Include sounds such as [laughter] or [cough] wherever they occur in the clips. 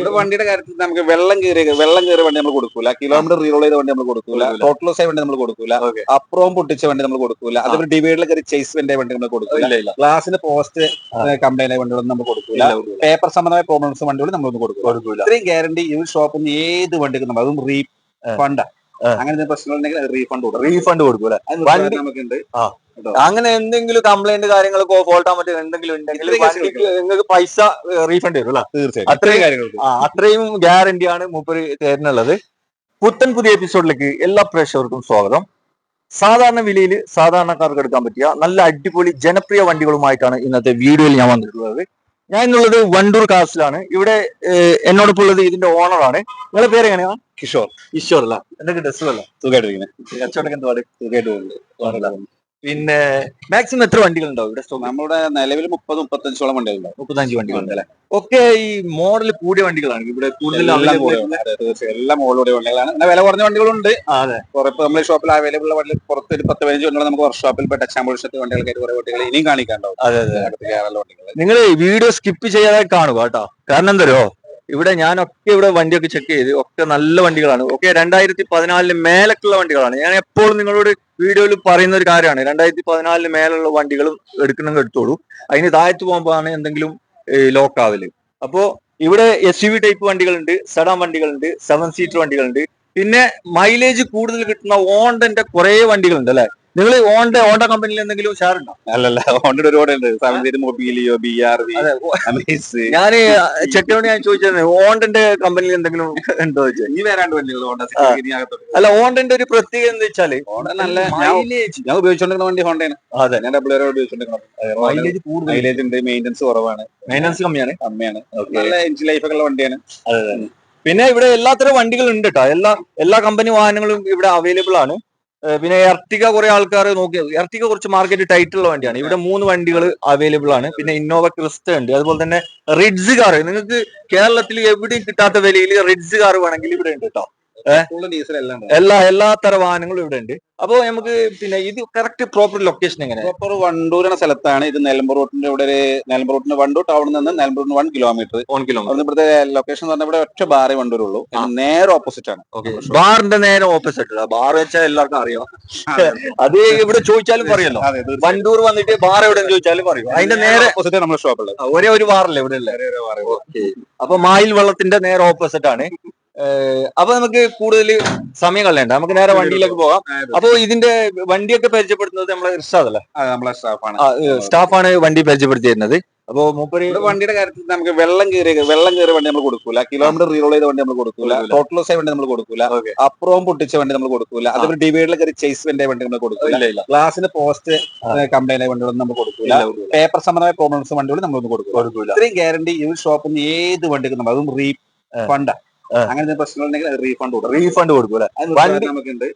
വണ്ടിയുടെ കാര്യത്തിൽ നമുക്ക് വെള്ളം കയറിയ വെള്ളം കയറിയ വണ്ടി നമ്മൾ കൊടുക്കൂല. കിലോമീറ്റർ റീറോൾ ചെയ്ത വണ്ടി നമ്മൾ കൊടുക്കൂല. ടോട്ടൽ ലോസ് ആയ വണ്ടി നമ്മൾ കൊടുക്കൂല. അപ്പുറവും പൊട്ടിച്ച വണ്ടി നമ്മൾ കൊടുക്കൂല. അതേപോലെ ഡിവൈഡിൽ കയറി ചേസ് വണ്ടി വണ്ടി നമ്മൾ കൊടുക്കൂല. ഗ്ലാസിന്റെ പോസ്റ്റ് കംപ്ലൈന്റ് ആയ വണ്ടികളൊന്നും നമ്മൾ കൊടുക്കൂല. പേപ്പർ സംബന്ധമായ പ്രോബ്ലംസ് വണ്ടികൾ നമ്മൾ ഒന്നും കൊടുക്കൂല. ഇത്രയും ഗ്യാരണ്ടി ഈ ഷോപ്പിൽ നിന്ന് ഏത് വണ്ടിക്കും നമ്മൾ അതും റീഫണ്ടാ അങ്ങനെ പ്രശ്നങ്ങളുണ്ടെങ്കിൽ റീഫണ്ട് കൊടുക്കും. റീഫണ്ട് കൊടുക്കൂല. വണ്ടി- നമുക്കുണ്ട്. അങ്ങനെ എന്തെങ്കിലും കംപ്ലൈന്റ് കാര്യങ്ങൾ ഫോൾട്ടാൻ പറ്റും എന്തെങ്കിലും ഉണ്ടെങ്കിൽ വണ്ടിക്ക് നിങ്ങൾക്ക് പൈസ റീഫണ്ട് വരും അല്ലേ? അത്രയും അത്രയും ഗ്യാരണ്ടിയാണ് മൂപ്പര് തരുന്നുള്ളത്. പുത്തൻ പുതിയ എപ്പിസോഡിലേക്ക് എല്ലാ പ്രേക്ഷകർക്കും സ്വാഗതം. സാധാരണ വിലയിൽ സാധാരണക്കാർക്ക് എടുക്കാൻ പറ്റിയ നല്ല അടിപൊളി ജനപ്രിയ വണ്ടികളുമായിട്ടാണ് ഇന്നത്തെ വീഡിയോയിൽ ഞാൻ വന്നിട്ടുള്ളത്. ഞാൻ ഇന്നുള്ളത് വണ്ടൂർ കാസിലാണ്. ഇവിടെ എന്നോടൊപ്പം ഉള്ളത് ഇതിന്റെ ഓണറാണ് നിങ്ങളെ പേര് എങ്ങനെയാ? കിഷോർ. കിഷോർ അല്ല? എന്തൊക്കെ ഡ്രസ്സുകളല്ല തുകയായിട്ട് കച്ചവടം എന്ത് പാട് പോകുന്നുണ്ട് പിന്നെ മാക്സിമം എത്ര വണ്ടികൾ ഉണ്ടാവും ഇവിടെ സ്റ്റോക്ക് നമ്മുടെ നിലവിൽ മുപ്പത് മുപ്പത്തഞ്ചോളം വണ്ടികളുണ്ടാവും. മുപ്പത്തഞ്ച് വണ്ടികളുണ്ട് അല്ലെ? ഒക്കെ ഈ മോഡൽ കൂടിയ വണ്ടികളാണ്. ഇവിടെ കൂടുതൽ എല്ലാ മോഡലുടെ വണ്ടികളാണ്. വില കുറഞ്ഞ വണ്ടികളുണ്ട്. നമ്മൾ അതെ. നമ്മൾ ഷോപ്പിൽ അവൈലബിൾ ഉള്ള വണ്ടി പുറത്ത് ഒരു പത്ത് പതിനഞ്ച് വണ്ടികൾ നമുക്ക് വർക്ക്ഷോപ്പിൽ പെട്ട ടച്ച് വണ്ടികൾക്കായിട്ട് വണ്ടികൾക്ക് കുറെ വണ്ടികൾ ഇനിയും കാണിക്കാണ്ടാവും അതെ അതെ. അടുത്ത് കേരള വണ്ടികൾ നിങ്ങൾ വീഡിയോ സ്കിപ്പ് ചെയ്യാതെ കാണുക കേട്ടോ. കാരണം എന്തോ ഇവിടെ ഞാനൊക്കെ ഇവിടെ വണ്ടിയൊക്കെ ചെക്ക് ചെയ്ത് ഒക്കെ നല്ല വണ്ടികളാണ്. ഒക്കെ രണ്ടായിരത്തി പതിനാലിന് മേലൊക്കെയുള്ള വണ്ടികളാണ്. ഞാൻ എപ്പോഴും നിങ്ങളോട് വീഡിയോയിൽ പറയുന്ന ഒരു കാര്യമാണ്. രണ്ടായിരത്തി പതിനാലിന് മേലുള്ള വണ്ടികളും എടുക്കണമെങ്കിൽ എടുത്തോളൂ. അതിന് താഴത്ത് പോകുമ്പോഴാണ് എന്തെങ്കിലും ലോക്ക് ആവൽ. അപ്പോ ഇവിടെ എസ് യു വി ടൈപ്പ് വണ്ടികളുണ്ട് സെഡാൻ വണ്ടികളുണ്ട് സെവൻ സീറ്റർ വണ്ടികളുണ്ട്. പിന്നെ മൈലേജ് കൂടുതൽ കിട്ടുന്ന ഓണ്ടന്റെ കുറെ വണ്ടികളുണ്ട് അല്ലെ? നിങ്ങൾ ഓണ്ട ഓണ്ട കമ്പനിയിൽ എന്തെങ്കിലും ഷെയർ ഉണ്ടോ അല്ലല്ല ഹോണ്ടയുടെ ഒരുപാട് ഉണ്ട് seven seat Mobilio B R V അതെ. അമേസ്. ഞാൻ ചെട്ടിയോട് ഞാൻ ചോദിച്ചത് ഓണ്ടന്റെ കമ്പനിയിൽ എന്തെങ്കിലും ഉണ്ടോ ചോദിച്ചത് ഇനി വരാണ്ട് അല്ല ഓണ്ടന്റെ ഒരു പ്രത്യേകത എന്താ വെച്ചാൽ നല്ല ഞാൻ ഉപയോഗിച്ചോണ്ടിരുന്ന വണ്ടി ഹോണ്ടയാണ്. അതെ. ഞാൻ ഡബിൾ ഏറോ ഉപയോഗിച്ചുകൊണ്ടിരിക്കുന്നത് മൈലേജ് ഉണ്ട് മെയിന്റെനൻസ് കുറവാണ്. മൈനസ് കമ്മിയാണ്. കമ്മിയാണ്. നല്ല എഞ്ചിൻ ലൈഫ് ഒക്കെ ഉള്ള വണ്ടിയാണ്. പിന്നെ ഇവിടെ എല്ലാത്തരം വണ്ടികൾ ഉണ്ട് കേട്ടോ എല്ലാ എല്ലാ കമ്പനി വാഹനങ്ങളും ഇവിടെ അവൈലബിൾ ആണ്. പിന്നെ എർട്ടിക കുറെ ആൾക്കാർ നോക്കിയത് എർട്ടിക കുറച്ച് മാർക്കറ്റ് ടൈറ്റ് ഉള്ള വണ്ടിയാണ്. ഇവിടെ മൂന്ന് വണ്ടികൾ അവൈലബിൾ ആണ്. പിന്നെ ഇന്നോവ ക്രിസ്റ്റ ഉണ്ട്. അതുപോലെ തന്നെ റിഡ്സ് കാർ നിങ്ങൾക്ക് കേരളത്തിൽ എവിടെയും കിട്ടാത്ത വിലയിൽ റിഡ്സ് കാർ വേണമെങ്കിൽ ഇവിടെ ഉണ്ട് കേട്ടോ എല്ലാം എല്ലാ തരം വാഹനങ്ങളും ഇവിടെ ഉണ്ട് അപ്പൊ നമുക്ക് പിന്നെ ഇത് കറക്റ്റ് പ്രോപ്പർ ലൊക്കേഷൻ എങ്ങനെ പ്രോപ്പർ വണ്ടൂർ എന്ന സ്ഥലത്താണ് ഇത് നിലമ്പൂർ റോട്ടിന്റെ ഇവിടെ ഒരു നിലമ്പൂർ റോട്ടിന്റെ വണ്ടൂർ ടൗണിൽ നിന്ന് Nilambur one kilometre one kilometre ഇവിടുത്തെ ലൊക്കേഷൻ എന്ന് പറഞ്ഞാൽ ഇവിടെ ഒറ്റ ബാറേ വണ്ടൂരുള്ളൂ. ഉള്ളൂ നേരെ ഓപ്പോസിറ്റ് ആണ്. ബാറിന്റെ നേരെ ഓപ്പോസിറ്റ് ബാർ വെച്ചാൽ എല്ലാവർക്കും അറിയാം. അത്. ഇവിടെ ചോദിച്ചാലും പറയല്ലോ. വണ്ടൂർ വന്നിട്ട് ബാർ എവിടെ ചോദിച്ചാലും പറയും. അതിന്റെ നേരെ ഓപ്പോസിറ്റ് നമ്മുടെ ഷോപ്പുള്ളത് ഒരേ ഒരു ബാറല്ലേ ഇവിടെ അപ്പൊ മായിൽ വെള്ളത്തിന്റെ നേരെ ഓപ്പോസിറ്റ് ആണ്. അപ്പൊ നമുക്ക് കൂടുതൽ സമയം കളയണ്ട. നമുക്ക് നേരെ വണ്ടിയിലേക്ക് പോകാം. അപ്പൊ ഇതിന്റെ വണ്ടിയൊക്കെ പരിചയപ്പെടുത്തുന്നത് നമ്മളെ ഇർഷാദ് അല്ലേ? നമ്മളെ സ്റ്റാഫാണ് സ്റ്റാഫാണ് വണ്ടി പരിചയപ്പെടുത്തി തരുന്നത് അപ്പൊ മൂപ്പര് വണ്ടിയുടെ കാര്യത്തിൽ നമുക്ക് വെള്ളം കയറിയ വെള്ളം കയറിയ വണ്ടി നമ്മൾ കൊടുക്കൂല. കിലോമീറ്റർ റീറോൾ ചെയ്ത വണ്ടി നമ്മൾ കൊടുക്കൂല. ടോട്ടൽ ലോസ് ആയ വണ്ടി നമ്മൾ കൊടുക്കൂല. അപ്പുറവും പൊട്ടിച്ച വണ്ടി നമ്മൾ കൊടുക്കൂല. അതേപോലെ ഡിവൈഡിൽ കയറി ചേസ് വണ്ടി വണ്ടി നമ്മൾ കൊടുക്കൂല. ഗ്ലാസിന് ഗ്ലാസിന്റെ പോസ്റ്റ്. കംപ്ലൈന്റ് ആയ വണ്ടികളൊന്നും നമ്മൾ കൊടുക്കൂല. പേപ്പർ സംബന്ധമായ പ്രോബ്ലംസ് വണ്ടികളും നമ്മളൊന്നും കൊടുക്കൂല. ഇത്രയും ഗ്യാരണ്ടി ഈ ഷോപ്പിൽ നിന്ന് ഏത് വണ്ടിക്കും നമ്മൾ അതും റീഫണ്ട് ആ. അങ്ങനെ പ്രശ്നങ്ങളുണ്ടെങ്കിൽ റീഫണ്ട് കൊടുക്കും. റീഫണ്ട് കൊടുക്കും അല്ലേ? നമുക്കുണ്ട്.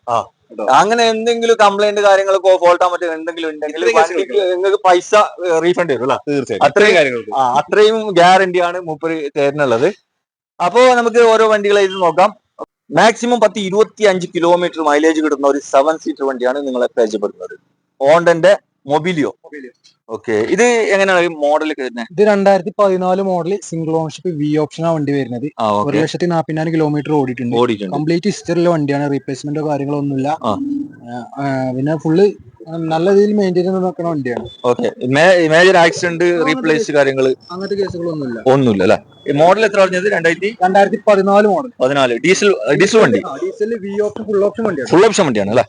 അങ്ങനെ എന്തെങ്കിലും കംപ്ലൈന്റ് കാര്യങ്ങൾ ഫോൾട്ടാൻ പറ്റും എന്തെങ്കിലും ഉണ്ടെങ്കിൽ വണ്ടിക്ക് നിങ്ങൾക്ക് പൈസ റീഫണ്ട് വരും അല്ലേ? തീർച്ചയായും അത്രയും കാര്യങ്ങൾക്ക് അത്രയും ഗ്യാരണ്ടിയാണ് മൂപ്പര് തരുന്നുള്ളത്. അപ്പോ നമുക്ക് ഓരോ വണ്ടികളായിട്ട് നോക്കാം. മാക്സിമം പത്ത് ഇരുപത്തി അഞ്ച് കിലോമീറ്റർ മൈലേജ് കിട്ടുന്ന ഒരു സെവൻ സീറ്റർ വണ്ടിയാണ് നിങ്ങളെ പരിചയപ്പെടുന്നത് ഹോണ്ടന്റെ മൊബിലിയോ? ഓക്കെ. ഇത് എങ്ങനെയാണ് മോഡൽ ഇത് രണ്ടായിരത്തി പതിനാല് model single ownership V option ഓപ്ഷനാണ് വണ്ടി വരുന്നത്. ആ ഒരു ലക്ഷത്തി നാപ്പതിനായിരം കിലോമീറ്റർ ഓടിയിട്ടുണ്ട്. കംപ്ലീറ്റ് ഹിസ്റ്ററിലെ വണ്ടിയാണ്. റീപ്ലേസ്മെന്റോ കാര്യങ്ങളോ ഒന്നുമില്ല. ആ. ആ, ആ, പിന്നെ ഫുള്ള് നല്ല രീതിയിൽ മെയിന്റെയിൻ ചെയ്ത് നോക്കുന്ന വണ്ടിയാണ്. ഓക്കെ. മേജർ ആക്സിഡന്റ് റീപ്ലേസ് കാര്യങ്ങൾ അങ്ങനത്തെ കേസുകളൊന്നുമില്ല ഒന്നുമില്ല. അല്ലെ? മോഡൽ എത്ര പറഞ്ഞത്? രണ്ടായിരത്തി രണ്ടായിരത്തി പതിനാല് മോഡൽ പതിനാല്. ഡീസൽ ഡീസൽ വണ്ടി? Diesel V option full option വണ്ടിയാണ്. ഫുൾ ഓപ്ഷൻ വണ്ടിയാണ് അല്ലെ?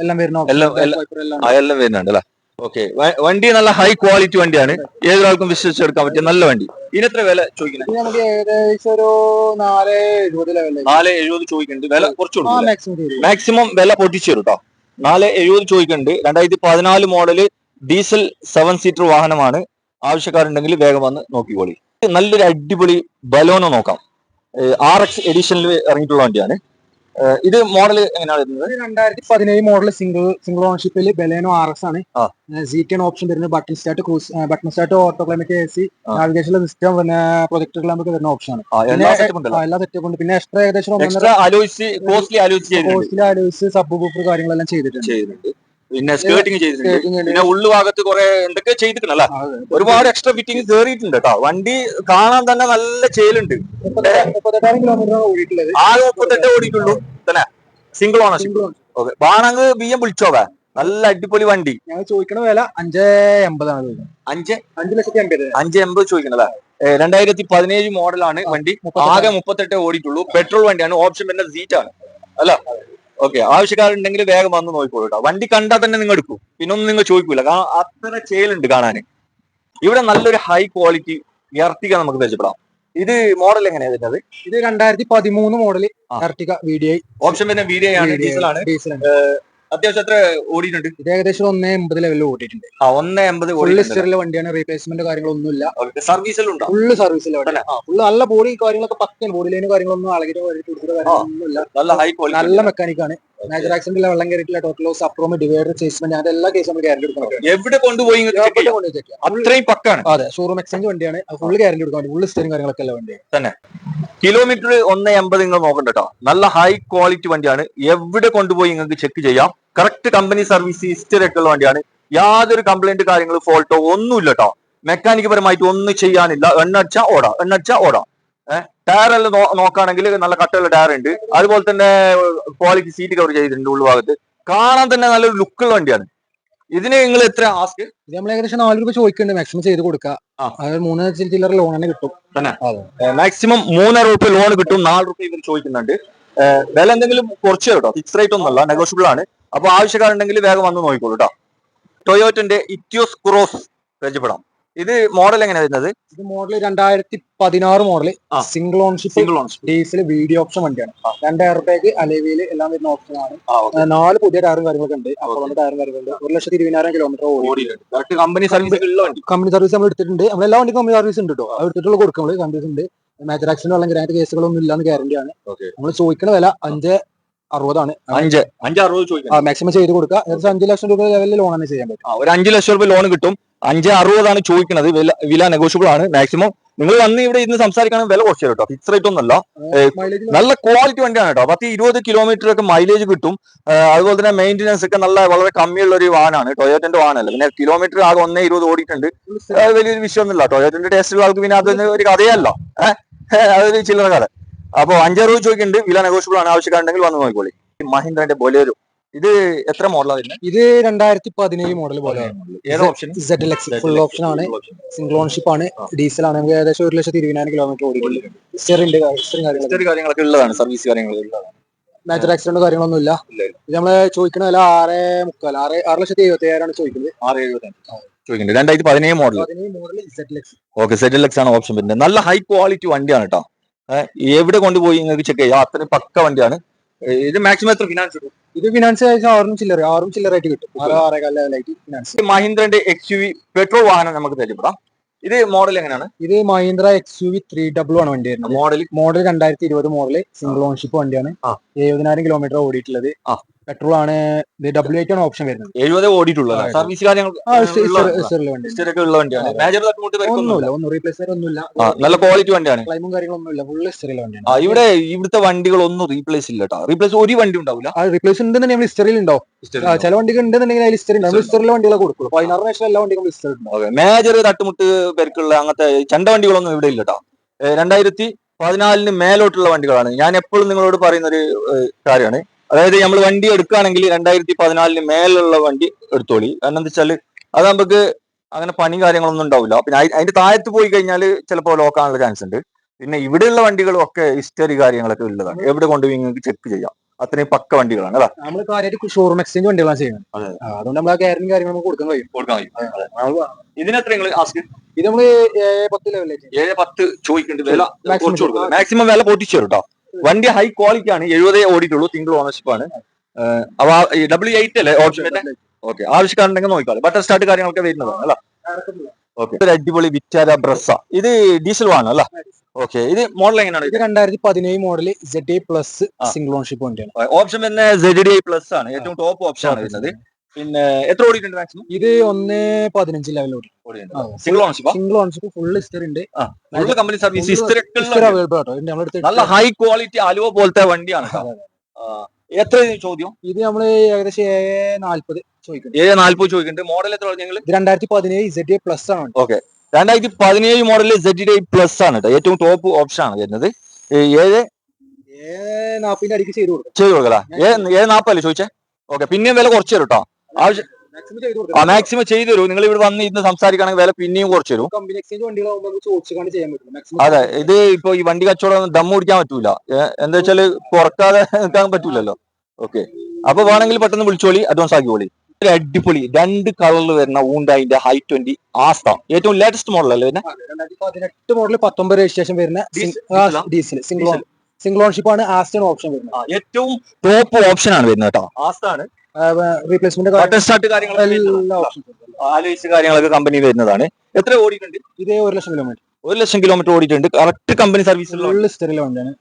എല്ലാം വരുന്നുണ്ട് അല്ലെ? ഓക്കെ വണ്ടി നല്ല ഹൈ ക്വാളിറ്റി വണ്ടിയാണ്. ഏതൊരാൾക്കും വിശ്വസിച്ചെടുക്കാൻ പറ്റിയ നല്ല വണ്ടി. ഇതിനെത്ര വില ചോദിക്കുന്നത് നമുക്ക് ഏകദേശം ഒരു നാല് എഴുപത് ലെവലിലേക്ക് നാല് എഴുപത് ചോദിക്കുന്നുണ്ട്. വില കുറച്ച് മാക്സിമം വില പൊട്ടിച്ചു തരും കേട്ടോ നാല് എഴുപത് ചോദിക്കുന്നുണ്ട്. രണ്ടായിരത്തി പതിനാല് മോഡൽ ഡീസൽ സെവൻ സീറ്റർ വാഹനമാണ്. ആവശ്യക്കാരുണ്ടെങ്കിൽ വേഗം വന്ന് നോക്കിക്കോളി. നല്ലൊരു അടിപൊളി ബലോണോ നോക്കാം. ആർ എക്സ് എഡിഷനിൽ ഇറങ്ങിയിട്ടുള്ള വണ്ടിയാണ്. ഇത് മോഡൽ എങ്ങനെയാണ് വരുന്നത്? രണ്ടായിരത്തി പതിനേഴ് മോഡൽ സിംഗിൾ സിംഗിൾ ഓണർഷിപ്പിൽ ബെലേനോ ആർ എസ് ആണ്. ആ. സീറ്റൻ ഓപ്ഷൻ വരുന്നത് button start cruise button start auto climate A C navigation system പിന്നെ പ്രൊജക്ടർ നമുക്ക് വരുന്ന ഓപ്ഷൻ ആണ്. ആ, എല്ലാ സെറ്റപ്പ് ഉണ്ട്. പിന്നെ എക്സ്ട്രാ ഏകദേശം കോസ്റ്റ്ലി ആലോചിച്ച് സബ് ഗ്രൂപ്പ് കാര്യങ്ങളെല്ലാം ചെയ്തിട്ടുണ്ട്. പിന്നെ സ്കേർട്ടിങ് ചെയ്തിട്ടുണ്ട്. പിന്നെ ഉള്ളു ഭാഗത്ത് കുറെ എന്തൊക്കെ ചെയ്തിട്ടുണ്ട്. അല്ല ഒരുപാട് എക്സ്ട്രാ ഫിറ്റിംഗ് കേറിയിട്ടുണ്ട് കേട്ടോ. വണ്ടി കാണാൻ തന്നെ നല്ല ചേലുണ്ട്. ആകെ മുപ്പത്തെട്ടേ ഓടിയിട്ടുള്ളൂ. തന്നെ? Single ownership okay. ബാണങ്ങ് B M വിളിച്ചോവേ നല്ല അടിപൊളി വണ്ടി. ഞങ്ങൾ ചോദിക്കണ വില അഞ്ച് എൺപതാണ് അഞ്ച്? അഞ്ച് ലക്ഷത്തി അമ്പത് അഞ്ച് എൺപത് ചോദിക്കണല്ലേ രണ്ടായിരത്തി പതിനേഴ് മോഡലാണ് വണ്ടി. ആകെ മുപ്പത്തെട്ടേ ഓടിയിട്ടുള്ളൂ. പെട്രോൾ വണ്ടിയാണ്. ഓപ്ഷൻ പിന്നെ സീറ്റ് ആണ്. അല്ല ഓക്കെ ആവശ്യക്കാരുണ്ടെങ്കിൽ വേഗം വന്ന് നോക്കിക്കോളൂ കേട്ടോ വണ്ടി കണ്ടാൽ തന്നെ നിങ്ങൾ എടുക്കും. പിന്നെ ഒന്നും നിങ്ങൾ ചോദിക്കൂല. കാരണം അത്ര ചേലുണ്ട് കാണാൻ. ഇവിടെ നല്ലൊരു ഹൈ ക്വാളിറ്റി ഇർട്ടിക നമുക്ക് പരിചയപ്പെടാം. ഇത് മോഡൽ എങ്ങനെയാ ഇത് രണ്ടായിരത്തി പതിമൂന്ന് മോഡൽ ആ. വി ഡി ഐ ഓപ്ഷൻ പിന്നെ വീഡിയോ ആണ് ഡീസൽ ഡീസലാണ് അത്യാവശ്യം എത്ര ഓടിയിട്ടുണ്ട്? ഇത് ഏകദേശം ഒന്നേ എൺപത് ലെവലിൽ ഓടിയിട്ടുണ്ട്. ആ ഒന്ന് എൺപത് ഫുൾ ഹിസ്റ്ററിലെ വണ്ടിയാണ് റീപ്ലേസ്മെന്റ് കാര്യങ്ങളൊന്നുമില്ല. സർവീസിലും ഫുള്ള് സർവീസിലെ വണ്ടി? ഫുള്ള് നല്ല ബോഡി കാര്യങ്ങളൊക്കെ പക്കയാണ് ബോഡി ലൈന് കാര്യങ്ങളൊന്നും അളകിട്ട് കൊടുക്കുന്ന കാര്യങ്ങളൊന്നുമില്ല. നല്ല ഹൈ ക്വാളിറ്റി നല്ല മെക്കാനിക്കാണ് മേജർ ആക്സിഡന്റിലെ വെള്ളം കയറിയിട്ടില്ല ടോട്ടൽ ലോസ് അപ്രോമ് ഡിവൈഡർ ചേസ്മെന്റ് അങ്ങനെ എല്ലാ കേസും നമ്മൾ ഗ്യാരണ്ടി എടുക്കാൻ എവിടെ കൊണ്ടുപോയി. അത്രയും പക്കാണ്. അതെ ഷോറൂം എക്സ്ചേഞ്ച് വണ്ടിയാണ്. ഫുള്ള് ഗ്യാരണ്ടി എടുക്കാൻ ഫുൾ സ്റ്റേയും കാര്യങ്ങളൊക്കെ ഉള്ള വണ്ടിയാണ്. കിലോമീറ്റർ ഒന്ന് എൺപത് നിങ്ങൾ നോക്കണ്ട കേട്ടോ നല്ല ഹൈ ക്വാളിറ്റി വണ്ടിയാണ്. എവിടെ കൊണ്ടുപോയി നിങ്ങൾക്ക് ചെക്ക് ചെയ്യാം. കറക്റ്റ് കമ്പനി സർവീസ് ഹിസ്റ്ററി ഒക്കെ ഉള്ള വണ്ടിയാണ്. യാതൊരു കംപ്ലൈന്റ് കാര്യങ്ങളും ഫോൾട്ടോ ഒന്നുമില്ല കേട്ടോ മെക്കാനിക് പരമായിട്ട് ഒന്നും ചെയ്യാനില്ല. എണ്ണച്ച ഓടാം. എണ്ണച്ച ഓടാം. നോ- നോക്കുകയാണെങ്കിൽ നല്ല കട്ടുള്ള ടയർ ഉണ്ട്. അതുപോലെ തന്നെ ക്വാളിറ്റി സീറ്റ് കവർ ചെയ്തിട്ടുണ്ട് ഉൾഭാഗത്ത്. കാണാൻ തന്നെ നല്ലൊരു ലുക്കുള്ള വണ്ടിയാണ്. ഇതിന് നിങ്ങൾ എത്ര ആസ്ക് ഇത് നമ്മൾ ഏകദേശം നാല് രൂപ ചോദിക്കുന്നുണ്ട്. മാക്സിമം ചെയ്ത് കൊടുക്കുക മൂന്ന് ചില്ലറ ലോൺ തന്നെ കിട്ടും. തന്നെ? മാക്സിമം മൂന്നര രൂപ ലോൺ കിട്ടും. നാല് രൂപ ഇവർ ചോദിക്കുന്നുണ്ട്. വില എന്തെങ്കിലും കുറച്ച് കേട്ടോ. ഫിക്സ് റേറ്റ് ഒന്നല്ല നെഗോഷ്യബിൾ ആണ്. അപ്പൊ ആവശ്യക്കാരുണ്ടെങ്കിൽ വേഗം വന്ന് നോക്കിക്കോളൂ കേട്ടോ ടൊയോറ്റന്റെ ഇറ്റിയോസ് ക്രോസ് പരിചയപ്പെടാം ഇത് മോഡൽ എങ്ങനെയാ വരുന്നത്? ഇത് മോഡൽ രണ്ടായിരത്തി പതിനാറ് model single ownership single ownership diesel video option വണ്ടിയാണ്. രണ്ട് എയർ ബാഗ് അലേവിയിൽ എല്ലാം വരുന്ന ഓപ്ഷൻ ആണ്. നാല് പുതിയ ടയറും കാര്യങ്ങളൊക്കെ ഉണ്ട്. അപ്പോൾ ടയറും കാര്യങ്ങളുണ്ട് ഒരു ലക്ഷത്തി ഇരുപതിനായിരം കിലോമീറ്റർ ഓടി കമ്പനി സർവീസ് കമ്പനി സർവീസ് നമ്മൾ എടുത്തിട്ടുണ്ട്. നമ്മൾ എല്ലാ വണ്ടിക്കും കമ്പനി സർവീസ് ഉണ്ട് കേട്ടോ അത് എടുത്തിട്ടുള്ള കൊടുക്കും നമ്മൾ ഉണ്ട്. മേജർ ആക്സിഡന്റ് അല്ലെങ്കിൽ ഗ്രാൻഡ് കേസുകളൊന്നും ഇല്ലാന്ന് ഗ്യാരണ്ടി ആണ്. നമ്മൾ ചോദിക്കുന്ന വില അഞ്ച് അറുപതാണ്. അഞ്ച്. അഞ്ച് അറുപത് മാക്സിമം ചെയ്ത് കൊടുക്കുക. അഞ്ച് ലക്ഷം രൂപ ലെവലിൽ ലോൺ ചെയ്യാൻ പറ്റും. ഒരു അഞ്ച് ലക്ഷം രൂപ ലോൺ കിട്ടും. അഞ്ച് അറുപതാണ് ചോദിക്കുന്നത്. വില വില നെഗോഷ്യബിൾ ആണ്. മാക്സിമം നിങ്ങൾ വന്ന് ഇവിടെ ഇന്ന് സംസാരിക്കുകയാണെങ്കിൽ വില കുറച്ച് കേട്ടോ. ഫിക്സ് റേറ്റ് ഒന്നല്ല നല്ല ക്വാളിറ്റി വണ്ടിയാണ് കേട്ടോ. പത്ത് ഇരുപത് കിലോമീറ്റർ ഒക്കെ മൈലേജ് കിട്ടും. അതുപോലെ തന്നെ മെയിന്റെനൻസ് ഒക്കെ നല്ല വളരെ കമ്മിയുള്ള ഒരു വാഹനമാണ് ടൊയോറ്റന്റെ വാനല്ല. പിന്നെ കിലോമീറ്റർ ആകെ ഒന്നേ ഇരുപത് ഓടിയിട്ടുണ്ട്. വലിയൊരു വിഷയമൊന്നുമില്ല ടൊയോറ്റന്റെ ടേസ്റ്റ് ആൾക്ക് പിന്നെ അതൊന്നും ഒരു കഥയല്ല. ഏഹ് അതൊരു ചില്ലറ കഥ. അപ്പൊ അഞ്ചറുപത് ചോദിക്കുന്നുണ്ട്. വില നെഗോഷ്യബിൾ ആണ്. ആവശ്യക്കാരുണ്ടെങ്കിൽ വന്ന് നോക്കിക്കോളി. മഹീന്ദ്രന്റെ ബൊലേരോ ഇത് എത്ര മോഡലാണ് വരുന്നത് ഇത് രണ്ടായിരത്തി പതിനേഴ് മോഡൽ പോലെ ഏത് option Z X full option ആണ്. സിംഗിൾ ഓൺഷിപ്പ് ആണ്. ഡീസൽ ആണ്. നമുക്ക് ഏകദേശം ഒരു ലക്ഷത്തി ഇരുപതിനായിരം കിലോമീറ്റർ ഓടിയിട്ടുണ്ട്. ഹിസ്റ്ററിന്റെ കാര്യങ്ങളൊക്കെ. കാര്യങ്ങളൊക്കെ ഉള്ളതാണ്. സർവീസ് കാര്യങ്ങളൊക്കെ മേജർ ആക്സിഡന്റ് കാര്യങ്ങളൊന്നും ഇല്ല ഇത് നമ്മൾ ചോദിക്കുന്ന വില ആറ് മുക്കാൽ ആറ് ആറ് ലക്ഷത്തി എഴുപത്തി ഏഴാണ് ചോദിക്കുന്നത്. ആറ് എഴുപത്തി രണ്ടായിരത്തി പതിനേഴ് model model Z X okay X ആണ് ഓപ്ഷൻ വരുന്നത്. നല്ല ഹൈ ക്വാളിറ്റി വണ്ടിയാണ് കേട്ടോ. എവിടെ കൊണ്ടുപോയി നിങ്ങൾക്ക് ചെക്ക് ചെയ്യാം. അത്രയും പക്ക വണ്ടിയാണ്. ഇത് മാക്സിമം എത്ര ഫിനാൻസ് കിട്ടും ഇത് ഫിനാൻസ് ഏകദേശം ആറും ചില്ലറ ആറും ചില്ലറായിട്ട് കിട്ടും. ആറ് ആറേകാല ലെവലായിട്ട് ഫിനാൻസ് മഹീന്ദ്രന്റെ എക്സ് യു വി പെട്രോൾ വാഹനം നമുക്ക് പരിചയപ്പെടാം ഇത് മോഡൽ എങ്ങനെയാണ്? ഇത് Mahindra X U V three W ആണ് വണ്ടി വരുന്നത്. മോഡൽ മോഡൽ രണ്ടായിരത്തി ഇരുപത് മോഡൽ സിംഗിൾ ഓൺഷിപ്പ് വണ്ടിയാണ്. എഴുപതിനായിരം കിലോമീറ്റർ ഓടിയിട്ടുള്ളത്. പെട്രോൾ ആണ് ഡബ്ല്യു എയ്റ്റ് ആണ് ഓപ്ഷൻ വരുന്നത്. എഴുപത് ഓടിയിട്ടുള്ള സർവീസ് കാര്യങ്ങൾ ഉള്ള വണ്ടിയാണ്. മേജർ ഒന്നുമില്ല ഒന്നും റീപ്ലേസ് ഒന്നുമില്ല. നല്ല ക്വാളിറ്റി വണ്ടിയാണ്. ക്ലൈമും കാര്യങ്ങളൊന്നുമില്ല ഫുൾ ഹിസ്റ്ററിലെ വണ്ടിയാണ്. ഇവിടെ ഇവിടുത്തെ വണ്ടികളൊന്നും റീപ്ലേസ് ഇല്ല കേട്ടോ റീപ്ലേസ് ഒരു വണ്ടി ഉണ്ടാവില്ല റീപ്ലേസ് ഉണ്ടെന്നുണ്ടെങ്കിൽ നമ്മൾ ഹിസ്റ്ററിയിൽ ഉണ്ടോ? ചില വണ്ടികൾ ഉണ്ടെന്നുണ്ടെങ്കിൽ അതിൽ ഹിസ്റ്ററി ഉണ്ടാവും ഹിസ്റ്ററിലെ വണ്ടികളെ കൊടുക്കുള്ളൂ. പതിനാറ് ലക്ഷം എല്ലാ വണ്ടികളും ഹിസ്റ്ററി ഉണ്ടാവും മേജർ തട്ടുമുട്ട് പേർക്കുള്ള അങ്ങനത്തെ ചണ്ട വണ്ടികളൊന്നും ഇവിടെ ഇല്ല കേട്ടോ രണ്ടായിരത്തി പതിനാലിന് മേലോട്ടുള്ള വണ്ടികളാണ്. ഞാൻ എപ്പോഴും നിങ്ങളോട് പറയുന്ന ഒരു കാര്യമാണ്. അതായത് നമ്മൾ വണ്ടി എടുക്കുകയാണെങ്കിൽ രണ്ടായിരത്തി പതിനാലിന് മേലുള്ള വണ്ടി എടുത്തോളി. കാരണം എന്താ വെച്ചാൽ അത് നമുക്ക് അങ്ങനെ പണി കാര്യങ്ങളൊന്നും ഉണ്ടാവില്ല. പിന്നെ അതിന്റെ താഴത്ത് പോയി കഴിഞ്ഞാൽ ചിലപ്പോൾ ലോക്കാനുള്ള ചാൻസ് ഉണ്ട്. പിന്നെ ഇവിടെയുള്ള വണ്ടികളും ഒക്കെ ഹിസ്റ്ററി കാര്യങ്ങളൊക്കെ ഉള്ളതാണ്. എവിടെ കൊണ്ടുപോയി നിങ്ങൾക്ക് ചെക്ക് ചെയ്യാം. അത്രയും പക്ക വണ്ടികളാണ് അതാ. നമ്മൾ കാര്യമായിട്ട് ഷോറൂം എക്സ്ചേഞ്ച് വണ്ടികളാണ് ചെയ്യുന്നത്. അതെ. അതുകൊണ്ട് നമ്മൾ ആ ഗ്യാരണ്ടി കാര്യങ്ങൾ നമുക്ക് കൊടുക്കാൻ കഴിയും. കൊടുക്കാൻ കഴിയും. ഇതിനെത്ര നിങ്ങൾ ആസ്ക് ഇത് നമ്മൾ ഏഴ് പത്ത് ലെവലിലേക്ക് ഏഴ് പത്ത് കുറച്ച് മാക്സിമം വില പൊട്ടിച്ചു തരും കേട്ടോ വണ്ടി ഹൈ ക്വാളിറ്റി ആണ്. എഴുപതേ ഓടിയിട്ടുള്ളൂ. സിംഗിൾ ഓണർഷിപ്പ് ആണ്. അപ്പൊ ഡബ്ല്യു എയ്റ്റ് അല്ലേ? ഓപ്ഷൻ ഓക്കെ ആവശ്യക്കാരുണ്ടെങ്കിൽ നോക്കിക്കോളെ. ബട്ടർ സ്റ്റാർട്ട് കാര്യങ്ങളൊക്കെ വരുന്നതാണ് അല്ല? ഓക്കെ ഒരു അടിപൊളി വിറ്റാര ബ്രസ്സ ഇത് ഡീസൽ വാങ്ങണം അല്ല? ഓക്കെ ഇത് മോഡൽ എങ്ങനെയാണ്? ഇത് രണ്ടായിരത്തി പതിനേഴ് മോഡൽ പ്ലസ്. സിംഗിൾ ഓൺഷിപ്പ് വണ്ടിയാണ്. ഓപ്ഷൻ പ്ലസ് ആണ്. ഏറ്റവും ടോപ്പ് ഓപ്ഷൻ ആണ് വരുന്നത്. പിന്നെ എത്ര ഓടിയിട്ടുണ്ട് മാക്സിമം ഇത് ഒന്ന് പതിനഞ്ച് level single ownership single full history ഉണ്ട്. ഫുൾ കമ്പനി സർവീസ് ഹിസ്റ്ററി നല്ല ഹൈ ക്വാളിറ്റി അലുവ പോലത്തെ വണ്ടിയാണ് എത്ര ചോദ്യം? ഇത് നമ്മൾ ഏകദേശം ഏഴ് നാല്പത് ചോദിക്കുന്നു ഏഴ് നാല്പത് ചോദിക്കുന്നുണ്ട്. മോഡൽ എത്ര ഞങ്ങൾ രണ്ടായിരത്തി പതിനേഴ് ഇസഡ് പ്ലസ് ആണ് രണ്ടായിരത്തി പതിനേഴ് മോഡലിൽ പ്ലസ് ആണ് കേട്ടോ ഏറ്റവും ടോപ്പ് ഓപ്ഷൻ ആണ് വരുന്നത്. ഏഴ്? ഏഴ് നാപ്പിന്റെ അടിക്ക് ചെയ്ത് കൊടുക്കാം. ചെയ്ത് കൊടുക്കലാ? ഏഴ് ഏഴ് നാപ്പല്ലേ ചോദിച്ചേ? ഓക്കെ പിന്നെയും വില കുറച്ച് തരും കേട്ടോ ആവശ്യം ആ മാക്സിമം ചെയ്തു തരും. നിങ്ങൾ ഇവിടെ വന്ന് ഇന്ന് സംസാരിക്കുകയാണെങ്കിൽ വില പിന്നെയും കുറച്ച് തരും. അതെ ഇത് ഇപ്പൊ ഈ വണ്ടി കച്ചവടം ദം കുടിക്കാൻ പറ്റൂല. എന്താ വെച്ചാൽ പുറക്കാതെ [laughs] നിൽക്കാൻ പറ്റൂലല്ലോ. ഓക്കെ. അപ്പൊ വേണമെങ്കിൽ പെട്ടെന്ന് വിളിച്ചോളി അഡ്വാൻസ് ആക്കിക്കോളി. ഒരു അടിപൊളി. രണ്ട് കളറിൽ വരുന്ന ഊണ്ടായിന്റെ ഹൈ ട്വന്റി ആസ്ത ഏറ്റവും ലേറ്റസ്റ്റ് മോഡൽ അല്ലേ രണ്ടായിരത്തി പതിനെട്ട് മോഡൽ പത്തൊമ്പത് രജിസ്ട്രേഷൻ വരുന്ന ഡീസൽ- സിംഗിൾ സിംഗിൾ ഓൺഷിപ്പ് ആണ് ആസ്റ്റൺ ഓപ്ഷൻ വരുന്നത്. ഏറ്റവും ടോപ്പ് ഓപ്ഷൻ ആണ് വരുന്നത് കേട്ടോ. ആസ്ത ആണ്. റീപ്ലേസ്മെന്റ് എല്ലാ ഓപ്ഷൻ ആലോചിച്ച കാര്യങ്ങളൊക്കെ കമ്പനി വരുന്നതാണ്. എത്ര ഓടിയിട്ടുണ്ട്? ഇതേ ഒരു ലക്ഷം കിലോമീറ്റർ ഒരു ലക്ഷം കിലോമീറ്റർ ഓടിയിട്ടുണ്ട്. കറക്റ്റ് കമ്പനി സർവീസിലുള്ള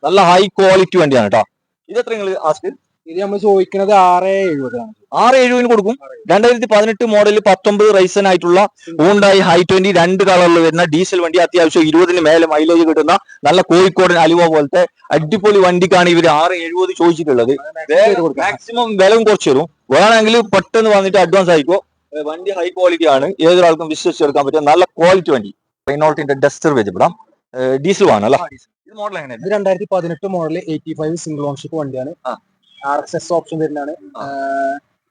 നല്ല ഹൈ ക്വാളിറ്റി വണ്ടിയാണ് കേട്ടോ ഇത് എത്ര നിങ്ങൾ ആസ്ക്? ഇത് നമ്മൾ ചോദിക്കുന്നത് ആറ് എഴുപതാണ് ആറ് എഴുപതിന് കൊടുക്കും. രണ്ടായിരത്തി പതിനെട്ട് മോഡൽ പത്തൊമ്പത് റൈസൻ ആയിട്ടുള്ള ഹൂണ്ടായി ഹൈ ട്വന്റി രണ്ട് കളറിൽ വരുന്ന ഡീസൽ വണ്ടി അത്യാവശ്യം ഇരുപതിന് മേലെ മൈലേജ് കിട്ടുന്ന നല്ല കോഴിക്കോടൻ അലുവ പോലത്തെ അടിപൊളി വണ്ടിക്കാണ് ഇവർ ആറ് എഴുപത് ചോദിച്ചിട്ടുള്ളത്. മാക്സിമം വിലയും കുറച്ച് തരും. വേണമെങ്കിൽ പെട്ടെന്ന് വന്നിട്ട് അഡ്വാൻസ് ആയിക്കോ. വണ്ടി ഹൈ ക്വാളിറ്റി ആണ്. ഏതൊരാൾക്കും വിശ്വസിച്ചെടുക്കാൻ പറ്റിയ നല്ല ക്വാളിറ്റി വണ്ടി. റൈനോൾട്ടിന്റെ ഡസ്റ്റർ വെച്ചപ്പെടാം ഡീസൽ ആണ് അല്ല ഇത് മോഡൽ എങ്ങനെയാണ് ഇത് രണ്ടായിരത്തി പതിനെട്ട് model eighty five single ownership വണ്ടിയാണ്. ആ. ആർ എക്സ് എസ് ഓപ്ഷൻ വരുന്നതാണ്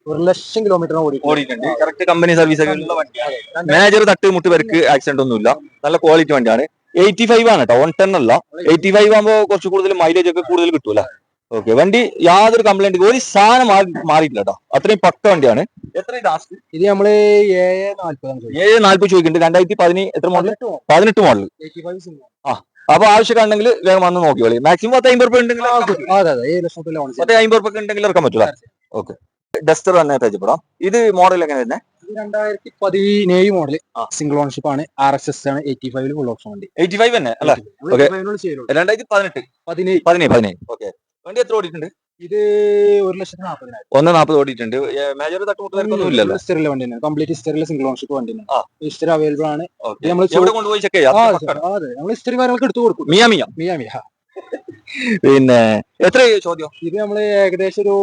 ഒരു ലക്ഷം കിലോമീറ്റർ ഓടി ഓടിയിട്ടുണ്ട്. കറക്റ്റ് കമ്പനി സർവീസ് ഒക്കെ ഉള്ള വണ്ടിയാണ് മാനേജർ തട്ട് മുട്ട് പേർക്ക് ആക്സിഡന്റ് ഒന്നുമില്ല. നല്ല ക്വാളിറ്റി വണ്ടിയാണ്. എയ്റ്റി ഫൈവ് ആണ് കേട്ടോ വൺ ടെൻ അല്ല. എയ്റ്റി ഫൈവ് ആകുമ്പോൾ കുറച്ച് കൂടുതൽ മൈലേജ് ഒക്കെ കൂടുതൽ കിട്ടൂല ഓക്കെ വണ്ടി യാതൊരു കംപ്ലൈന്റ് ഒരു സാധനം മാറി- മാറിയിട്ടില്ല കേട്ടോ അത്രയും പക്ക വണ്ടിയാണ്. എത്ര ഇത് നമ്മൾ ഏഴ് ചോദിക്കുന്നത് ഏഴ് നാല്പത് ചോദിക്കുന്നുണ്ട്. രണ്ടായിരത്തി പതിനേ എത്ര മോഡൽ പതിനെട്ട് മോഡൽ ആ. അപ്പൊ ആവശ്യമുണ്ടെങ്കിൽ വേഗം വന്ന് നോക്കിയോളി മാക്സിമം പത്ത് അമ്പത് രൂപ ഉണ്ടെങ്കിൽ അതെ അതെ. ഏഴ് പത്ത് അമ്പത് രൂപ ഉണ്ടെങ്കിൽ ഇറക്കാൻ പറ്റില്ല ഓക്കെ ഡസ്റ്റർ തന്നെ പരിചയപ്പെടാം. ഇത് മോഡൽ എങ്ങനെ വരുന്നത് ഇത് രണ്ടായിരത്തി പതിനേഴ് മോഡൽ സിംഗിൾ ഓണർഷിപ്പ് ആണ്. ആർ എക്സ് എസ് ആണ്. എയ്റ്റി ഫൈവിൽ ഫുൾ ഓപ്ഷൻ വണ്ടി. എയ്റ്റി ഫൈവ് തന്നെ അല്ലേ. രണ്ടായിരത്തി പതിനെട്ട് പതിനേഴ്. പതിനേഴ് പതിനേഴ്. ഓക്കെ വണ്ടി എത്ര ഓടിയിട്ടുണ്ട്? ഇത് ഒരു ലക്ഷത്തി നാൽപ്പതിനായിരം ഒന്ന് നാൽപ്പത് ഓടിയിട്ടുണ്ട് മേജർ തട്ടുമുട്ടൊന്നും ഇല്ലല്ലോ? ഹിസ്റ്ററിലെ വണ്ടി തന്നെ കംപ്ലീറ്റ് ഹിസ്റ്ററിലെ സിംഗിൾ ഓൺഷിപ്പ് വണ്ടി തന്നെ ഹിസ്റ്ററി അവൈലബിൾ ആണ് എവിടെ കൊണ്ടുപോയി ചെക്ക് ചെയ്യാം? അതെ, നമ്മൾ ഹിസ്റ്ററി കാര്യങ്ങളൊക്കെ എടുത്തു കൊടുക്കും. മിയാ മിയാ മിയാ മിയാ പിന്നെ എത്ര ചോദ്യം? ഇത് നമ്മൾ ഏകദേശം ഒരു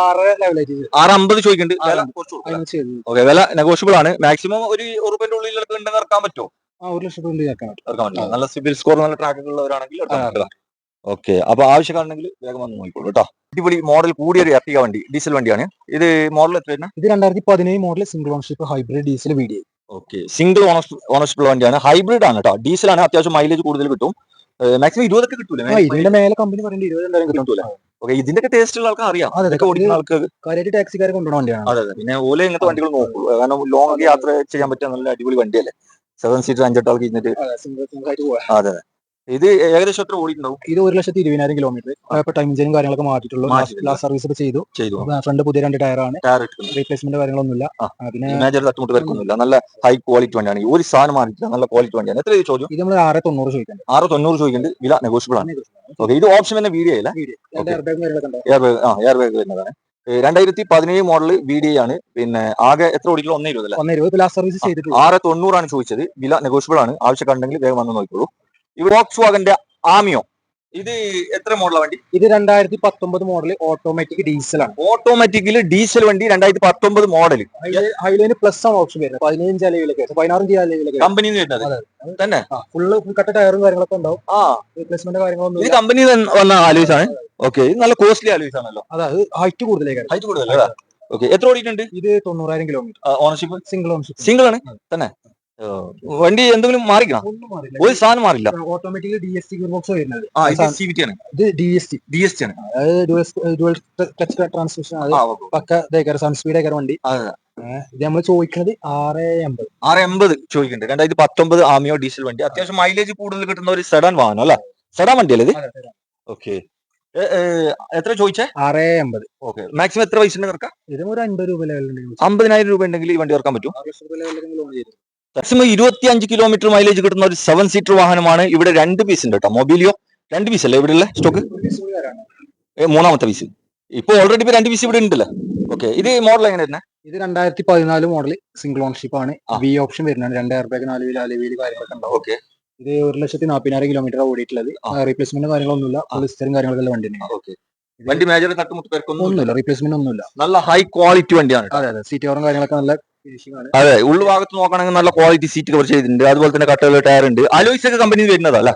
ആറ് ലെവലായിട്ട്. ആറ് അമ്പത് ചോദിക്കുന്നുണ്ട്. ഓക്കെ വില നെഗോഷ്യബിൾ ആണ്. മാക്സിമം ഒരു ഉറുപ്പിന്റെ ഉള്ളിലൊക്കെ ഉണ്ടെന്ന് ഇറക്കാൻ പറ്റുമോ? ആ ഒരു ലക്ഷം രൂപ ഇറക്കാൻ പറ്റും. നല്ല സിബിൽ സ്കോർ നല്ല ട്രാക്കൊക്കെ ഉള്ളവരാണെങ്കിൽ ഓക്കെ അപ്പൊ ആവശ്യക്കാരുണ്ടെങ്കിൽ വേഗം വന്ന് നോക്കിക്കോളൂ കേട്ടോ. അടിപൊളി മോഡൽ കൂടിയ ഒരു എർട്ടിക വണ്ടി ഡീസൽ വണ്ടിയാണ്. ഇത് മോഡൽ എത്ര ഇത് രണ്ടായിരത്തി പതിനേഴ് model single ownership hybrid diesel V D okay single ownership ഉള്ള വണ്ടിയാണ്. ഹൈബ്രിഡ് ആണ് കേട്ടോ. ഡീസൽ ആണ് അത്യാവശ്യം മൈലേജ് കൂടുതൽ കിട്ടും. മാക്സിമം ഇരുപതൊക്കെ കിട്ടൂലേ? ഇതിന്റെ മേലെ കമ്പനി പറയുന്നത് ഇരുപതെന്തായാലും കിട്ടും കിട്ടൂല? ഓക്കെ ഇതിന്റെ ടേസ്റ്റ് ഉള്ള ആൾക്കാർ അറിയാം. അതെ ഇതൊക്കെ ഓടിക്കുന്ന ആൾക്ക് കാര്യമായിട്ട് ടാക്സിക്കാരെ കൊണ്ടുപോകുന്ന വണ്ടിയാണ്. അതെ അതെ. പിന്നെ ഓല ഇങ്ങനത്തെ വണ്ടികൾ നോക്കൂ കാരണം ലോങ് യാത്ര ചെയ്യാൻ പറ്റിയ നല്ല അടിപൊളി വണ്ടിയല്ലേ? സെവൻ സീറ്റർ അഞ്ചെട്ട് ആൾക്ക് ഇരുന്നിട്ട് അതെ അതെ. ഇത് ഏകദേശം എത്ര ഓടിയിട്ടുണ്ടാവും? ഇത് ഒരു ലക്ഷത്തി ഇരുപതിനായിരം കിലോമീറ്റർ ഇപ്പൊ ടൈം ചെയ്യും കാര്യങ്ങളൊക്കെ മാറ്റിയിട്ടുള്ളൂ. ലാസ്റ്റ് സർവീസ് ഒക്കെ ചെയ്തു. ചെയ്തു. ഫ്രണ്ട് പുതിയ രണ്ട് ടയറാണ് റീപ്ലേസ്മെന്റ് കാര്യങ്ങളൊന്നുമില്ല. പിന്നെ മേജർ തട്ടുമുട്ട് വരക്കൊന്നുമില്ല. നല്ല ഹൈ ക്വാളിറ്റി വണ്ടിയാണ്. ഒരു സാധനം മാറിയിട്ടില്ല. നല്ല ക്വാളിറ്റി വണ്ടിയാണ്. എത്ര ചോദ്യം? ഇത് നമ്മൾ ആറ് തൊണ്ണൂറ് ചോദിക്കുന്നത് ആറ് തൊണ്ണൂറ് ചോദിക്കുന്നുണ്ട്. വില നെഗോഷ്യബിൾ ആണ്. ഓക്കെ ഇത് ഓപ്ഷൻ തന്നെ വീഡിയോ അല്ല? എയർ ബാഗ് ആ എയർ വരുന്നതാണ്. രണ്ടായിരത്തി പതിനേഴ് മോഡൽ വി ഡി ആണ്. പിന്നെ ആകെ എത്ര ഓടിക്കുള്ളൂ ഒന്നേ ഇരുപത് സർവീസ് ചെയ്തിട്ടുള്ളൂ. ആറ് തൊണ്ണൂറാണ് ചോദിച്ചത്. വില നെഗോഷ്യബിൾ ആണ്. ആവശ്യക്കാരുണ്ടെങ്കിൽ വേഗം വന്ന് നോക്കിക്കോളൂ. വോക്സ് വാഗന്റെ ആമിയോ ഇത് എത്ര മോഡൽ വണ്ടി? ഇത് രണ്ടായിരത്തി പത്തൊമ്പത് മോഡൽ ഓട്ടോമാറ്റിക് ഡീസൽ ആണ് ഓട്ടോമാറ്റിക്കലി ഡീസൽ വണ്ടി രണ്ടായിരത്തി പത്തൊമ്പത് മോഡൽ ഹൈലൈന് പ്ലസ് ആണ് ഓപ്ഷൻ വരുന്നത്. പതിനഞ്ച് അലവിലൊക്കെ പതിനാറ് അലവിലൊക്കെ കമ്പനിയിൽ വരുന്നത് തന്നെ? ഫുള്ള് ഫുൾ കട്ട ടയറും കാര്യങ്ങളൊക്കെ ഉണ്ടാവും. ആ. റീപ്ലേസ്മെന്റ് കാര്യങ്ങളൊന്നും ഇത് കമ്പനി വന്ന ആലോചിച്ച് ആണ്? ഓക്കെ ഇത് നല്ല കോസ്റ്റ്ലി ആലോചിച്ച് ആണല്ലോ. അതായത് ഹൈറ്റ് കൂടുതലേക്കാണ് ഹൈറ്റ് കൂടുതലല്ലേ? ഓക്കെ എത്ര ഓടിയിട്ടുണ്ട്? ഇത് തൊണ്ണൂറായിരം kilometre ownership single ownership single ആണ്? തന്നെ? വണ്ടി എന്തെങ്കിലും മാറിക്കണം? ഒരു സാധനം മാറില്ല. Automatically D S T box വരുന്നത്. ഇത് ആണ്. ഇത് D S T D S T ആണ്. ഡുവൽ ടച്ച് ട്രാൻസ്മിഷൻ അത് ആ, ഓക്കെ. പക്ക ഇതേക്കാരം സൺ സ്പീഡ് വണ്ടി. ഇത് നമ്മൾ ചോദിക്കുന്നത് ആറ് എൺപത്. ആറ് എൺപത് ചോദിക്കുന്നുണ്ട് രണ്ടായിരത്തി പത്തൊമ്പത് ആമിയോ ഡീസൽ വണ്ടി. അത്യാവശ്യം മൈലേജ് കൂടുതൽ കിട്ടുന്ന ഒരു സെഡാൻ വാഹനം അല്ലേ? സെഡാൻ വണ്ടിയല്ലേ ഇത്? ഓക്കെ. എത്ര ചോദിച്ചേ? ആറ് എൺപത്. ഓക്കെ. മാക്സിമം എത്ര പൈസ ഇറക്കാം ഇതും ഒരു അൻപത് രൂപ ലെവലുണ്ടെങ്കിൽ അമ്പതിനായിരം രൂപ ഉണ്ടെങ്കിൽ ഈ വണ്ടി ഇറക്കാൻ പറ്റും മാക്സിമം ഇരുപത്തി അഞ്ച് കിലോമീറ്റർ മൈലേജ് കിട്ടുന്ന ഒരു സെവൻ സീറ്റർ വാഹനമാണ് ഇവിടെ രണ്ട് പീസ് ഉണ്ട് കേട്ടോ. മൊബൈലിയോ രണ്ട് പീസ് അല്ലേ ഇവിടെ ഉള്ള സ്റ്റോക്ക് മൂന്നാമത്തെ പീസ് ഇപ്പൊ ഓൾറെഡി ഇപ്പൊ രണ്ട് പീസ് ഇവിടെ ഉണ്ടല്ലേ? ഓക്കെ ഇത് മോഡൽ എങ്ങനെ തന്നെ ഇത് രണ്ടായിരത്തി പതിനാല് മോഡൽ സിംഗിൾ ഓൺഷിപ്പ് ആണ്. വി ഓപ്ഷൻ വരുന്നതാണ്. രണ്ട് എയർ ബാഗ് നാല് വീൽ അല വീൽ കാര്യങ്ങളൊക്കെ ഉണ്ടാവും. ഓക്കെ ഇത് ഒരു ലക്ഷത്തി നാൽപ്പതിനായിരം കിലോമീറ്റർ ഓടിയിട്ടുള്ളത്. റീപ്ലേസ്മെന്റ് കാര്യങ്ങളൊന്നുമില്ല. ഫുൾ ഹിസ്റ്ററും കാര്യങ്ങളൊക്കെ വണ്ടി ഓക്കെ വണ്ടി മേജർ തട്ടുമുട്ട് പേർക്കൊന്നും ഒന്നുമില്ല. റീപ്ലേസ്മെന്റ് ഒന്നുമില്ല. നല്ല ഹൈ ക്വാളിറ്റി വണ്ടിയാണ് അതെ അതെ. സീറ്റ് ഓറും കാര്യങ്ങളൊക്കെ നല്ല അതെ ഉൾഭാഗത്ത് നോക്കണമെങ്കിൽ നല്ല ക്വാളിറ്റി സീറ്റ് കുറച്ച് ചെയ്തിട്ടുണ്ട്. അതുപോലെ തന്നെ കട്ടകൾ ടയർ ഉണ്ട്. അലോയ്സ് ഒക്കെ കമ്പനിയിൽ വരുന്നതാ അല്ല?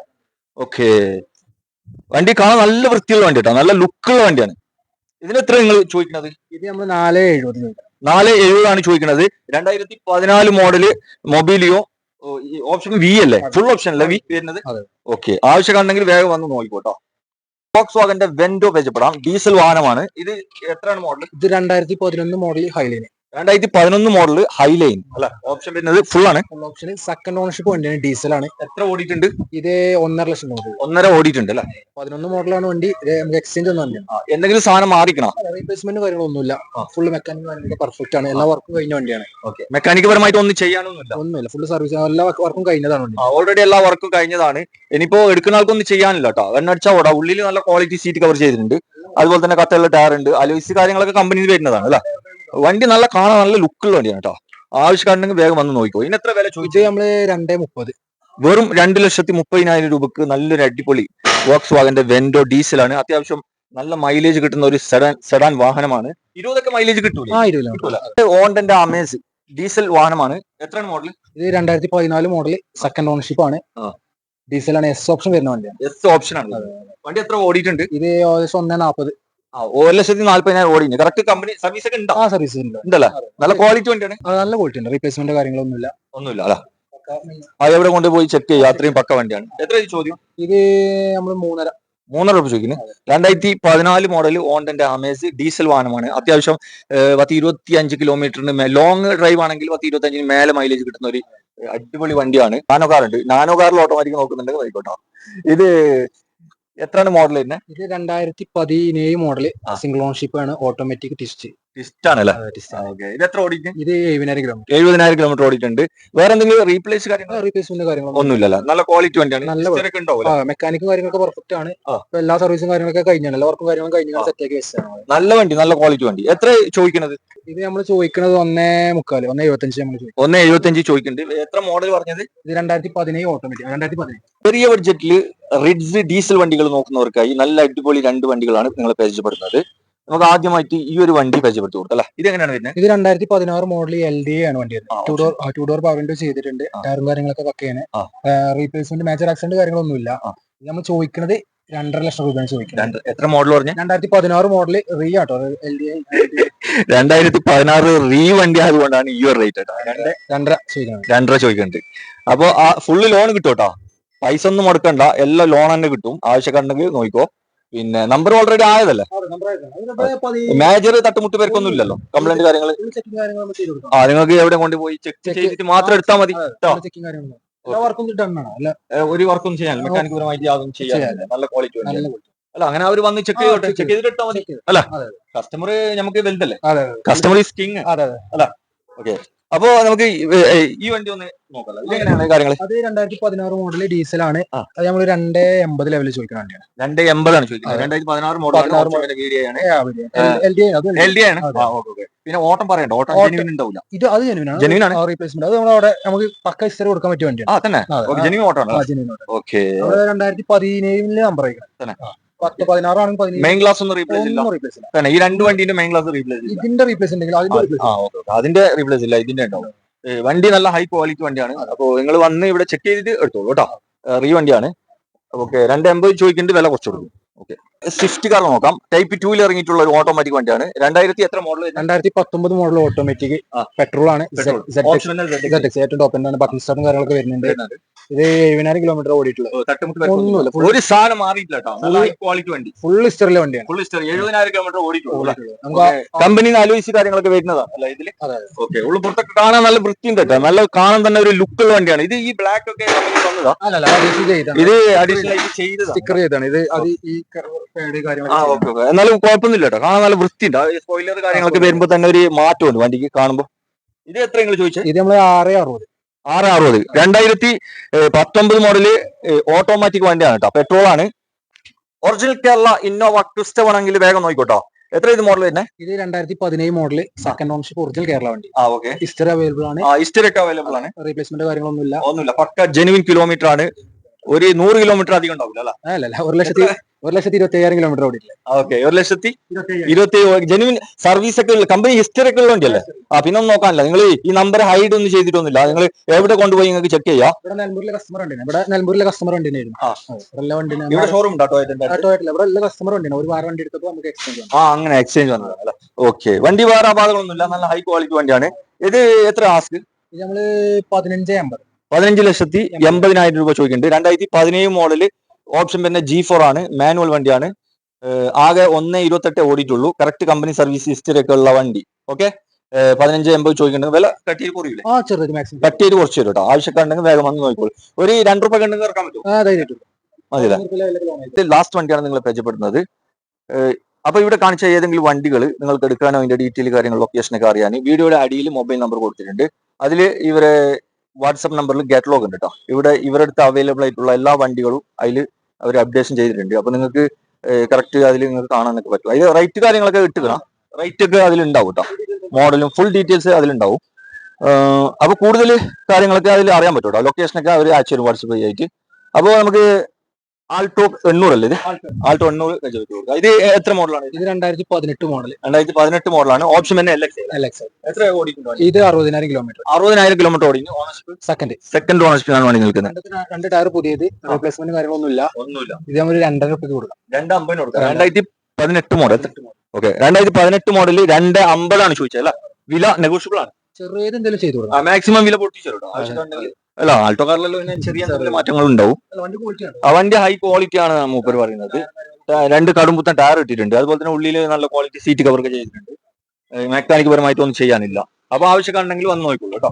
ഓക്കെ വണ്ടി കാണാൻ നല്ല വൃത്തിയുള്ള വണ്ടി കേട്ടോ നല്ല ലുക്കുള്ള വണ്ടിയാണ്. ഇതിന് എത്ര നിങ്ങൾ ചോദിക്കുന്നത്? ഇത് നമ്മൾ നാല് എഴുപത് നാല് എഴുപതാണ് ചോദിക്കുന്നത്. രണ്ടായിരത്തി പതിനാല് മോഡൽ മൊബൈലിയോ ഓപ്ഷൻ വി അല്ലേ? ഫുൾ ഓപ്ഷൻ അല്ലേ വി വരുന്നത്. ഓക്കെ ആവശ്യമുണ്ടെങ്കിൽ വേഗം വന്ന് നോക്കിക്കോട്ടോ. ഫോക്സ് വാഗന്റെ പരിചയപ്പെടാം. ഡീസൽ വാഹനമാണ്. ഇത് എത്രയാണ് മോഡൽ ഇത് രണ്ടായിരത്തി പതിനൊന്ന് മോഡൽ ഹൈലൈൻ രണ്ടായിരത്തി പതിനൊന്ന് മോഡൽ ഹൈലൈൻ അല്ല ഓപ്ഷൻ വരുന്നത് ഫുൾ ആണ്. ഫുൾ ഓപ്ഷൻ സെക്കൻഡ് ഓണർഷിപ്പ് വണ്ടിയാണ് ആണ് എത്ര ഓടിയിട്ടുണ്ട്? ഇത് ഒന്നര ലക്ഷം ഒന്നര ഓടിയിട്ടുണ്ട് അല്ലെ? പതിനൊന്ന് മോഡലാണ് വണ്ടി. നമുക്ക് എക്സ്ചേഞ്ച് ഒന്നും എന്തെങ്കിലും സാധനം മാറിക്കണോ? റീപ്ലേസ്മെന്റ് കാര്യങ്ങളൊന്നുമില്ല. ഫുൾ മെക്കാനിക് പെർഫെക്റ്റ് ആണ്. എല്ലാ വർക്കും കഴിഞ്ഞ വണ്ടിയാണ്. ഓക്കെ മെക്കാനിക് പരമായിട്ട് ഒന്നും ചെയ്യാനൊന്നുമില്ല. ഒന്നുമില്ല. ഫുൾ സർവീസ് എല്ലാ വർക്കും കഴിഞ്ഞതാണ് ഓൾറെഡി എല്ലാ വർക്കും കഴിഞ്ഞതാണ്. ഇനിയിപ്പോ എടുക്കുന്ന ആൾക്കൊന്നും ചെയ്യാനില്ല കേട്ടോ എണ്ണടിച്ചാ ഓടാ. ഉള്ളിൽ നല്ല ക്വാളിറ്റി സീറ്റ് കവർ ചെയ്തിട്ടുണ്ട്. അതുപോലെ തന്നെ കത്തുള്ള ടയർ ഉണ്ട്. അലോയ്സ് കാര്യങ്ങളൊക്കെ കമ്പനിയിൽ വരുന്നതാണ് അല്ലെ? വണ്ടി നല്ല കാണാൻ നല്ല ലുക്കുള്ള വണ്ടിയാണ് കേട്ടോ ആവശ്യക്കാരുണ്ടെങ്കിൽ വേഗം വന്ന് നോക്കിക്കോ. ഇതിന് എത്ര വില ചോദിച്ചു? ഇത് നമ്മൾ രണ്ടേ മുപ്പത്. വെറും രണ്ട് ലക്ഷത്തി മുപ്പതിനായിരം രൂപക്ക് നല്ലൊരു അടിപൊളി വോക്സ് വാഗന്റെ വെന്റോ ഡീസലാണ് അത്യാവശ്യം നല്ല മൈലേജ് കിട്ടുന്ന ഒരു സെഡാൻ സെഡാൻ വാഹനമാണ്. ഇരുപതൊക്കെ മൈലേജ് കിട്ടൂല? ഓണ്ടന്റെ അമേസ് ഡീസൽ വാഹനമാണ്. എത്രയാണ് മോഡൽ ഇത് രണ്ടായിരത്തി പതിനാല് മോഡൽ സെക്കൻഡ് ഓണർഷിപ്പ് ആണ്. ഡീസൽ ഡീസലാണ് എസ് ഓപ്ഷൻ വരുന്ന വണ്ടിയാണ്. എസ് ഓപ്ഷൻ ആണ്. വണ്ടി എത്ര ഓടിയിട്ടുണ്ട്? ഇത് ഏകദേശം ഒന്നേ നാപ്പത്. ആ ഒരു ലക്ഷത്തി നാല്പതിനായിരം ഓടി കറക്റ്റ് കമ്പനി സർവീസ് ഒക്കെ ഉണ്ടോ? ആ സർവീസ് ഉണ്ട്. ഉണ്ടല്ലേ? നല്ല ക്വാളിറ്റി വണ്ടിയാണ്? നല്ല ക്വാളിറ്റി ഉണ്ട്. റീപ്ലേസ്മെന്റ് കാര്യങ്ങളൊന്നുമില്ല. ഒന്നുമില്ല അല്ല? അത് എവിടെ കൊണ്ടുപോയി ചെക്ക് ചെയ്യുക? അത്രയും പക്ക വണ്ടിയാണ്. എത്ര ചോദ്യം? ഇത് നമ്മൾ മൂന്നര. മൂന്നര രൂപ ചോദിക്കുന്നത് രണ്ടായിരത്തി പതിനാല് മോഡൽ ഓണ്ടന്റെ അമേസ് ഡീസൽ വാഹനമാണ്. അത്യാവശ്യം പത്ത് ഇരുപത്തി അഞ്ച് കിലോമീറ്ററിന് ലോങ് ഡ്രൈവ് ആണെങ്കിൽ പത്ത് ഇരുപത്തി അഞ്ചിന് മേലെ മൈലേജ് കിട്ടുന്ന ഒരു അടിപൊളി വണ്ടിയാണ്. നാനോ കാർ ഉണ്ട്. നാനോ കാറിൽ ഓട്ടോമാറ്റിക് നോക്കുന്നുണ്ടെങ്കിൽ ആയിക്കോട്ടോ. ഇത് എത്രയാണ് മോഡൽ തന്നെ ഇത് രണ്ടായിരത്തി പതിനേഴ് മോഡൽ സിംഗിൾ ഓൺഷിപ്പ് ആണ് ഓട്ടോമാറ്റിക് ടിസ്റ്റ് ടിസ്റ്റ് ആണല്ലേ ഓക്കെ. ഇത് എത്ര ഓടിക്കും ഇത് എഴുപതിനായിരം കിലോമീറ്റർ. എഴുപതിനായിരം കിലോമീറ്റർ ഓടിയിട്ടുണ്ട്. വേറെ എന്തെങ്കിലും റീപ്ലേസ് കാര്യങ്ങൾ റീപ്ലേസ്മെന്റ് കാര്യങ്ങളോ ഒന്നുമില്ലല്ലോ? നല്ല ക്വാളിറ്റി വണ്ടിയാണ്. നല്ല മെക്കാനിക്കും കാര്യങ്ങളൊക്കെ പെർഫെക്റ്റ് ആണ്. എല്ലാ സർവീസും കാര്യങ്ങളൊക്കെ കഴിഞ്ഞാണ്. എല്ലാ വർക്കും കാര്യങ്ങളും കഴിഞ്ഞാൽ സെറ്റ് ആക്കി വെച്ചാണ് നല്ല വണ്ടി നല്ല ക്വാളിറ്റി വണ്ടി. എത്ര ചോദിക്കുന്നത് ഇത് നമ്മൾ ചോദിക്കുന്നത് ഒന്നേ മുക്കാൽ ഒന്നേ എഴുപത്തഞ്ച് നമ്മൾ ഒന്നേ ഒന്ന് എഴുപത്തഞ്ച് ചോദിക്കുന്നുണ്ട് എത്ര മോഡൽ പറഞ്ഞത്? ഇത് രണ്ടായിരത്തി പതിനേഴ് ഓട്ടോമാറ്റിക് രണ്ടായിരത്തി പതിനേഴ് ചെറിയ ബഡ്ജറ്റിൽ റിഡ്സ് ഡീസൽ വണ്ടികൾ നോക്കുന്നവർക്കായി നല്ല അടിപൊളി രണ്ട് വണ്ടികളാണ് നിങ്ങൾ പരിചയപ്പെടുന്നത്. നമുക്ക് ആദ്യമായിട്ട് ഈ ഒരു വണ്ടി പരിചയപ്പെടുത്തി കൊടുത്തു അല്ലേ? ഇത് എങ്ങനെയാണ് വരുന്നത്? ഇത് രണ്ടായിരത്തി പതിനാറ് മോഡൽ എൽ ഡി ആണ് വണ്ടി two door two door power window ചെയ്തിട്ടുണ്ട്. ടയറും കാര്യങ്ങളൊക്കെ പക്കയാണ്. റീപ്ലേസ്മെന്റ് മേജർ ആക്സിഡന്റ് കാര്യങ്ങളൊന്നുമില്ല. നമ്മൾ ചോദിക്കുന്നത് രണ്ടര ലക്ഷം രൂപയാണ് ചോദിക്കുന്നത് എത്ര മോഡൽ പറഞ്ഞു? രണ്ടായിരത്തി പതിനാറ് മോഡൽ റീ ആട്ടോ എൽ ഡി [laughs] രണ്ടായിരത്തി പതിനാറ് റീ വണ്ടി ആയതുകൊണ്ടാണ് ഈ ഒരു റേറ്റ് കേട്ടോ. രണ്ടര ചോദിക്കുന്നത് രണ്ടര ചോദിക്കുന്നുണ്ട് അപ്പൊ ആ ഫുള്ള് ലോൺ കിട്ടും കേട്ടോ. പൈസ ഒന്നും മുടക്കണ്ട. എല്ലാ ലോൺ തന്നെ കിട്ടും. ആവശ്യക്കാരുണ്ടെങ്കിൽ നോക്കിക്കോ. പിന്നെ നമ്പർ ഓൾറെഡി ആയതല്ലേ? മേജർ തട്ടുമുട്ട് പേർക്കൊന്നും ഇല്ലല്ലോ കംപ്ലൈന്റ് കാര്യങ്ങൾ ആ നിങ്ങൾക്ക് എവിടെ കൊണ്ടുപോയി ചെക്ക് Check- ചെയ്തിട്ട് മാത്രം എടുത്താൽ മതി ഒരു വർക്കും ചെയ്യാൻ മെക്കാനിക് പരമായിട്ട് യാതൊന്നും ചെയ്യാനില്ല. നല്ല ക്വാളിറ്റി അല്ല അങ്ങനെ അവർ വന്ന് ചെക്ക് ചെയ്തോട്ടെ. ചെക്ക് ചെയ്തിട്ട് എടുത്താൽ മതി. അല്ല കസ്റ്റമർ നമുക്ക് വലുതല്ലേ? കസ്റ്റമർ ഈസ് കിങ് അല്ല അതെ അപ്പൊ നമുക്ക് ഈ- വണ്ടി ഒന്ന് നോക്കാം എങ്ങനെയാണ് കാര്യങ്ങൾ അത് രണ്ടായിരത്തി പതിനാറ് മോഡൽ ഡീസൽ ആണ് അത് നമ്മൾ രണ്ട് എൺപത് ലെവലിൽ ചോദിക്കുന്ന വണ്ടിയാണ്. രണ്ട് എൺപതാണ് ചോദിക്കുന്നത്. രണ്ടായിരത്തി പതിനാറ് മോഡൽ എൽ ഡി ആണ്. പിന്നെ ഓട്ടം പറയണ്ട. ഓട്ടം ഉണ്ടാവില്ല ഇത് അത് ജെനുവിനാണ് റീപ്ലേസ്മെന്റ് അത് നമ്മളവിടെ നമുക്ക് പക്ക ഇസ്റ്റർ കൊടുക്കാൻ പറ്റിയ വണ്ടിയാണ്. തന്നെ. ജെനുവിൻ ഓട്ടം. ഓക്കെ. രണ്ടായിരത്തി പതിനേഴിൽ നമ്പർ തന്നെ. പത്ത് പതിനാറാണെങ്കിൽ പതിനേഴ്. മെയിൻ ക്ലാസ് ഒന്നും റീപ്ലേസ് ഇല്ല. ഒന്നും റീപ്ലേസ് ഇല്ല. തന്നെ ഈ രണ്ട് വണ്ടിന്റെ മെയിൻ ക്ലാസ് റീപ്ലേസ് ഇല്ല. ഇതിന്റെ റീപ്ലേസ് ഉണ്ടെങ്കിൽ അതിന്റെ replace ആ ഓക്കെ അതിന്റെ റീപ്ലേസ് ഇല്ല ഇതിന്റെ ഉണ്ടാവും. ഏ, വണ്ടി നല്ല ഹൈ ക്വാളിറ്റി വണ്ടിയാണ്. അപ്പൊ നിങ്ങൾ വന്ന് ഇവിടെ ചെക്ക് ചെയ്തിട്ട് എടുത്തോളൂ കേട്ടോ. റീ വണ്ടിയാണ്. ഓക്കെ രണ്ട് എൺപത് ചോദിക്കുന്നുണ്ട് വില കുറച്ച് കൊടുക്കും. ഓക്കെ. സ്വിഫ്റ്റ് കാർ നോക്കാം. ടൈപ്പ് ടൂവിൽ ഇറങ്ങിയിട്ടുള്ള ഒരു ഓട്ടോമാറ്റിക് വണ്ടിയാണ്. രണ്ടായിരത്തി എത്ര മോഡൽ രണ്ടായിരത്തി പത്തൊമ്പത് മോഡൽ ഓട്ടോമാറ്റിക് ആ. പെട്രോൾ ആണ്. Petrol. ഓപ്ഷണൽ ഏറ്റവും ടോപ്പ് ആണ്. ബട്ടൺ സ്റ്റാർട്ടും കാര്യങ്ങളൊക്കെ വരുന്നുണ്ട്. ഇത് എഴുപതിനായിരം കിലോമീറ്റർ ഓടിയിട്ടുള്ളത്. ഒന്നുമില്ല. ഒരു സാധനം മാറിയിട്ടില്ല ഹൈ ക്വാളിറ്റി വണ്ടി. ഫുൾ ഹിസ്റ്ററിലെ വണ്ടിയാണ്. ഫുൾ ഹിസ്റ്ററി എഴുപതിനായിരം കിലോമീറ്റർ ഓടിയിട്ടുള്ളൂ കമ്പനി ആലോചിച്ച് കാര്യങ്ങളൊക്കെ വരുന്നതാണ് അല്ല ഇതിൽ? ഓക്കെ. ഉള്ളു പുറത്തൊക്കെ കാണാൻ നല്ല വൃത്തിയും തട്ടാ നല്ല കാണാൻ തന്നെ ഒരു ലുക്ക് ലുക്കുള്ള വണ്ടിയാണ്. ഇത് ഈ ബ്ലാക്ക് ഒക്കെ ഇത് അഡീഷണൽ ആയിട്ട് ചെയ്തതാണ് സ്റ്റിക്കർ ചെയ്താണ്. ഇത് അത് ഈ എന്നാലും കുഴപ്പമൊന്നുമില്ല കേട്ടോ. കാണാൻ നല്ല വൃത്തിയുണ്ട്. സ്പോയിലർ കാര്യങ്ങളൊക്കെ വരുമ്പോ തന്നെ ഒരു മാറ്റമുണ്ട് വണ്ടിക്ക് കാണുമ്പോ. ഇത് എത്ര നിങ്ങൾ ചോദിച്ചത് ഇത് നമ്മൾ ആറ് അറുപത്. ആറ് അറുപത് രണ്ടായിരത്തി പത്തൊമ്പത് മോഡൽ ഓട്ടോമാറ്റിക് വണ്ടിയാണ് കേട്ടോ പെട്രോൾ ആണ് ഒറിജിനൽ കേരള ഇന്നോവ ക്രിസ്റ്റ വേണമെങ്കിൽ വേഗം നോക്കിക്കോട്ടോ. എത്ര ഇത് മോഡൽ തന്നെ ഇത് രണ്ടായിരത്തി പതിനേഴ് model second ownership original Kerala വണ്ടി. ആ ഓക്കെ ഹിസ്റ്ററി അവൈലബിൾ ആണ്. ആ ഹിസ്റ്ററി ഒക്കെ അവൈലബിൾ ആണ്. റീപ്ലേസ്മെന്റ് കാര്യങ്ങളൊന്നുമില്ല. ഒന്നുമില്ല. പക്ക ജെനുവിൻ കിലോമീറ്റർ ആണ്. ഒരു നൂറ് കിലോമീറ്റർ അധികം ഉണ്ടാവില്ല അല്ല? അല്ലല്ല ഒരു ലക്ഷത്തി ഒരു ലക്ഷത്തി ഇരുപത്തി അയ്യായിരം കിലോമീറ്റർ ഓടിയിട്ടില്ല. ഓക്കെ ഒരു ലക്ഷത്തി ഇരുപത്തി ജെനുവിൻ സർവീസ് ഒക്കെ ഉള്ള കമ്പനി ഹിസ്റ്ററി ഒക്കെ ഉള്ളതല്ലേ ആ പിന്നെ ഒന്നും നോക്കാനില്ല. നിങ്ങൾ ഈ നമ്പർ ഹൈഡ് ഒന്നും ചെയ്തിട്ടൊന്നുമില്ല. നിങ്ങൾ എവിടെ കൊണ്ടുപോയി നിങ്ങൾക്ക് ചെക്ക് ചെയ്യാം. ഇവിടെ കസ്റ്റമർ ഉണ്ട് ഇവിടെ കസ്റ്റമർ ഷോറൂം ഇവിടെ കസ്റ്റമർ ഒരു വേറെ വണ്ടി എടുത്തപ്പോൾ നമുക്ക് എക്സ്ചേഞ്ച് ആ അങ്ങനെ എക്സ്ചേഞ്ച് വന്നതല്ല ഓക്കെ വണ്ടി വേറെ അപാകങ്ങളൊന്നുമില്ല നല്ല ഹൈ ക്വാളിറ്റി വണ്ടിയാണ്. ഇത് എത്ര ആസ്ക്? നമ്മൾ പതിനഞ്ച് അമ്പത്. പതിനഞ്ച് ലക്ഷത്തി എൺപതിനായിരം രൂപ ചോദിക്കുന്നുണ്ട്. രണ്ടായിരത്തി പതിനേഴ് മോഡൽ ഓപ്ഷൻ പിന്നെ ജി ഫോർ ആണ്. മാനുവൽ വണ്ടിയാണ്. ആകെ ഒന്ന് ഇരുപത്തെട്ട് ഓടിയിട്ടുള്ളൂ. കറക്റ്റ് കമ്പനി സർവീസ് ഹിസ്റ്ററി ഒക്കെ ഉള്ള വണ്ടി. ഓക്കെ പതിനഞ്ച് എൺപത് ചോദിക്കുന്നുണ്ട്. വില കട്ടിയിൽ കുറയില്ലേ കട്ട് ചെയ്ത് കുറച്ച് തരും കേട്ടോ. ആവശ്യക്കാരുണ്ടെങ്കിൽ വേഗം വന്ന് നോക്കിക്കോളൂ. ഒരു രണ്ട് രൂപ കണ്ടെങ്കിൽ ഇറക്കാൻ പറ്റും മതിയല്ലേ? ഇത് ലാസ്റ്റ് വണ്ടിയാണ് നിങ്ങൾ പരിചയപ്പെടുന്നത് അപ്പൊ ഇവിടെ കാണിച്ച ഏതെങ്കിലും വണ്ടികൾ നിങ്ങൾക്ക് എടുക്കാനോ അതിന്റെ ഡീറ്റെയിൽ കാര്യങ്ങൾ ലൊക്കേഷനൊക്കെ അറിയാൻ വീഡിയോയുടെ അടിയിൽ മൊബൈൽ നമ്പർ കൊടുത്തിട്ടുണ്ട്. അതിൽ ഇവരെ വാട്സപ്പ് നമ്പറിൽ കാറ്റലോഗ് ഉണ്ട് കേട്ടോ ഇവിടെ ഇവരുടെ അടുത്ത് അവൈലബിൾ ആയിട്ടുള്ള എല്ലാ വണ്ടികളും അതിൽ അവർ അപ്ഡേഷൻ ചെയ്തിട്ടുണ്ട്. അപ്പൊ നിങ്ങൾക്ക് കറക്റ്റ് അതിൽ നിങ്ങൾക്ക് കാണാനൊക്കെ പറ്റും. അതിൽ റൈറ്റ് കാര്യങ്ങളൊക്കെ കിട്ടുക റൈറ്റ് ഒക്കെ അതിലുണ്ടാവും കേട്ടോ മോഡലും ഫുൾ ഡീറ്റെയിൽസ് അതിലുണ്ടാവും. അപ്പൊ കൂടുതൽ കാര്യങ്ങളൊക്കെ അതിൽ അറിയാൻ പറ്റും കേട്ടോ ലൊക്കേഷനൊക്കെ അവർ അയച്ചു വാട്സപ്പ് ആയിട്ട് അപ്പോൾ നമുക്ക് ആൾട്ടോ എണ്ണൂറല്ലേ ഇത്? ആൾട്ടോ. എണ്ണൂറ് ഇത് എത്ര മോഡലാണ്? ഇത് രണ്ടായിരത്തി പതിനെട്ട് മോഡൽ രണ്ടായിരത്തി പതിനെട്ട് മോഡലാണ് ഓപ്ഷൻ തന്നെ എൽ എക്സ് എൽ എക്സ് എത്ര ഓടിക്കുന്നുണ്ട് ഇത് അറുപതിനായിരം കിലോമീറ്റർ അറുപതിനായിരം കിലോമീറ്റർ ഓടിക്കുന്നു. ഓണർഷിപ്പ് സെക്കൻഡ് സെക്കൻഡ് ഓണർഷിപ്പിനാണ് വണ്ടി നിൽക്കുന്നത്. രണ്ട് ടയർ പുതിയത്. റീപ്ലേസ്മെന്റ് കാര്യങ്ങളൊന്നുമില്ല. ഒന്നുമില്ല. ഇത് നമ്മൾ രണ്ടര രൂപ കൊടുക്കാം. രണ്ട് അമ്പതിന് കൊടുക്കാം. രണ്ടായിരത്തി പതിനെട്ട് മോഡൽ ഓക്കെ രണ്ടായിരത്തി പതിനെട്ട് മോഡൽ രണ്ട് അമ്പതാണ് ചോദിച്ചത് അല്ല? വില നെഗോഷ്യബിൾ ആണ്. ചെറിയത് എന്തെങ്കിലും ചെയ്തു കൊടുക്കാം. മാക്സിമം വില പൊട്ടിച്ചു അല്ല ആൾട്ടോ കാറിലല്ലോ പിന്നെ ചെറിയ മാറ്റങ്ങൾ ഉണ്ടാവും ആ വണ്ടി ഹൈ ക്വാളിറ്റി ആണ് മൂപ്പർ പറയുന്നത്. രണ്ട് കടുംപുത്തൻ ടയർ ഇട്ടിട്ടുണ്ട്. അതുപോലെ തന്നെ ഉള്ളിൽ നല്ല ക്വാളിറ്റി സീറ്റ് കവർ ഒക്കെ ചെയ്തിട്ടുണ്ട്. മെക്കാനിക് പരമായിട്ടൊന്നും ചെയ്യാനില്ല. അപ്പൊ ആവശ്യക്കാരുണ്ടെങ്കിൽ വന്ന് നോക്കിക്കോളൂ കേട്ടോ.